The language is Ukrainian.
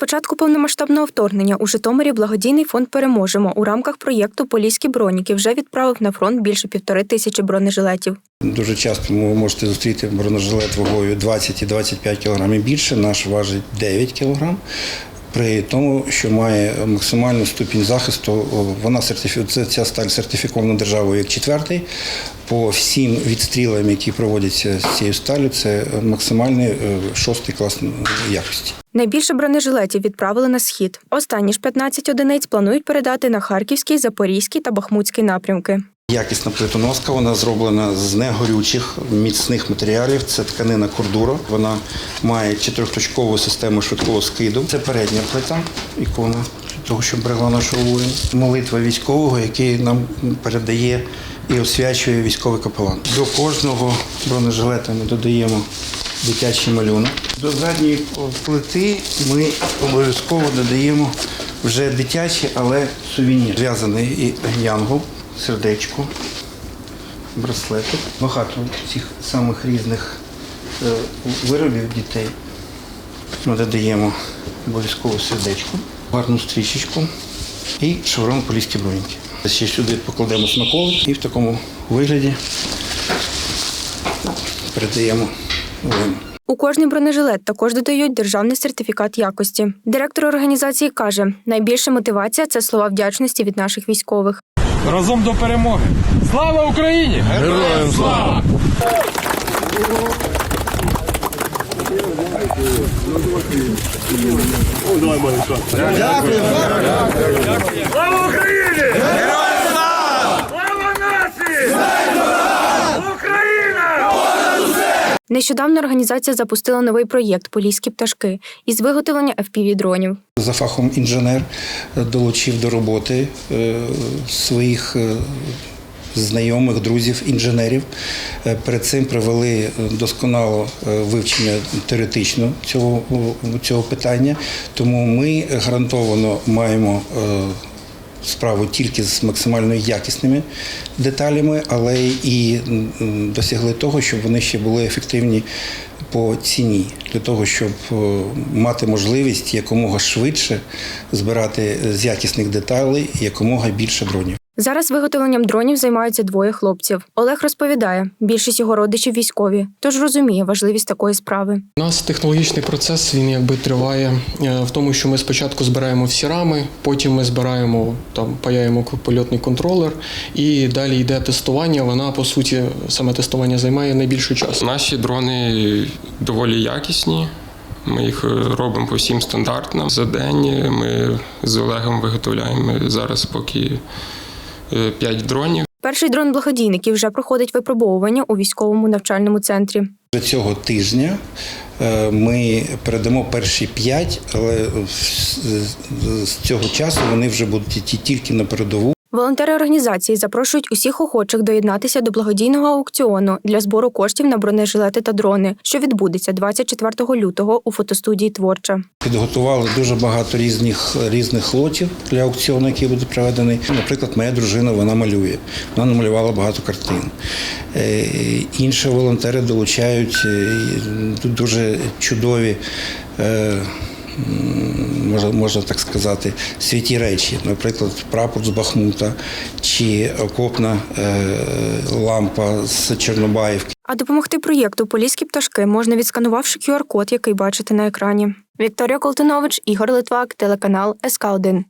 початку повномасштабного вторгнення у Житомирі благодійний фонд Переможемо у рамках проєкту Поліські броніки вже відправив на фронт більше півтори тисячі бронежилетів. Дуже часто ви можете зустріти бронежилет вагою 20 і 25 кг і більше. Наш важить 9 кг. При тому, що має максимальну ступінь захисту, вона сертифі... ця сталь сертифікована державою як четвертий. По всім відстрілам, які проводяться з цією сталю, це максимальний е, шостий клас якості. Найбільше бронежилетів відправили на схід. Останні ж 15 одиниць планують передати на Харківський, Запорізький та Бахмутський напрямки. Якісна плитоноска, вона зроблена з негорючих міцних матеріалів. Це тканина кордуро. Вона має чотирьохточкову систему швидкого скиду. Це передня плита, ікона того, щоб берегла нашого воїна. Молитва військового, який нам передає і освячує військовий капелан. До кожного бронежилета ми додаємо дитячий малюнок. До задньої плити ми обов'язково додаємо вже дитячий, але сувенір. Зв'язаний і янгол, сердечко, браслетик. Багато цих самих різних е, виробів дітей. Ми додаємо обов'язково сердечко, гарну стрічечку і шеврон поліські броніки. Ще сюди покладемо смаколик і в такому вигляді передаємо вину. У кожний бронежилет також додають державний сертифікат якості. Директор організації каже, найбільша мотивація це слова вдячності від наших військових. Разом до перемоги. Слава Україні! Героям слава! Слава Україні! Героям слава! Слава нації! Україна! Нещодавно організація запустила новий проєкт Поліські пташки із виготовлення fpv дронів. За фахом інженер е, долучив до роботи е, своїх е, знайомих, друзів, інженерів. Е, Перед цим провели е, досконало е, вивчення теоретично цього, цього питання. Тому ми гарантовано маємо справу тільки з максимально якісними деталями, але і досягли того, щоб вони ще були ефективні по ціні, для того, щоб мати можливість якомога швидше збирати з якісних деталей якомога більше дронів. Зараз виготовленням дронів займаються двоє хлопців. Олег розповідає, більшість його родичів військові, тож розуміє важливість такої справи. У нас технологічний процес він якби триває е, в тому, що ми спочатку збираємо всі рами, потім ми збираємо там паяємо польотний контролер, і далі йде тестування. Вона по суті саме тестування займає найбільше часу. Наші дрони доволі якісні. Ми їх е, робимо по всім стандартам. За день ми з Олегом виготовляємо зараз поки 5 дронів. Перший дрон благодійників вже проходить випробовування у військовому навчальному центрі. Цього тижня е, ми передамо перші п'ять, але з- цього часу вони вже будуть йти тільки на передову. Волонтери організації запрошують усіх охочих доєднатися до благодійного аукціону для збору коштів на бронежилети та дрони, що відбудеться 24 лютого у фотостудії Творча. Підготували дуже багато різних різних лотів для аукціону, який буде проведений. Наприклад, моя дружина вона малює. Вона намалювала багато картин. Е, Інші волонтери долучають е, дуже чудові. Можна, можна так сказати, святі речі, наприклад, прапор з Бахмута чи окопна е, лампа з Чорнобаївки. А допомогти проєкту Поліські пташки можна відсканувавши QR-код, який бачите на екрані. Вікторія Колтинович, Ігор Литвак, телеканал СК 1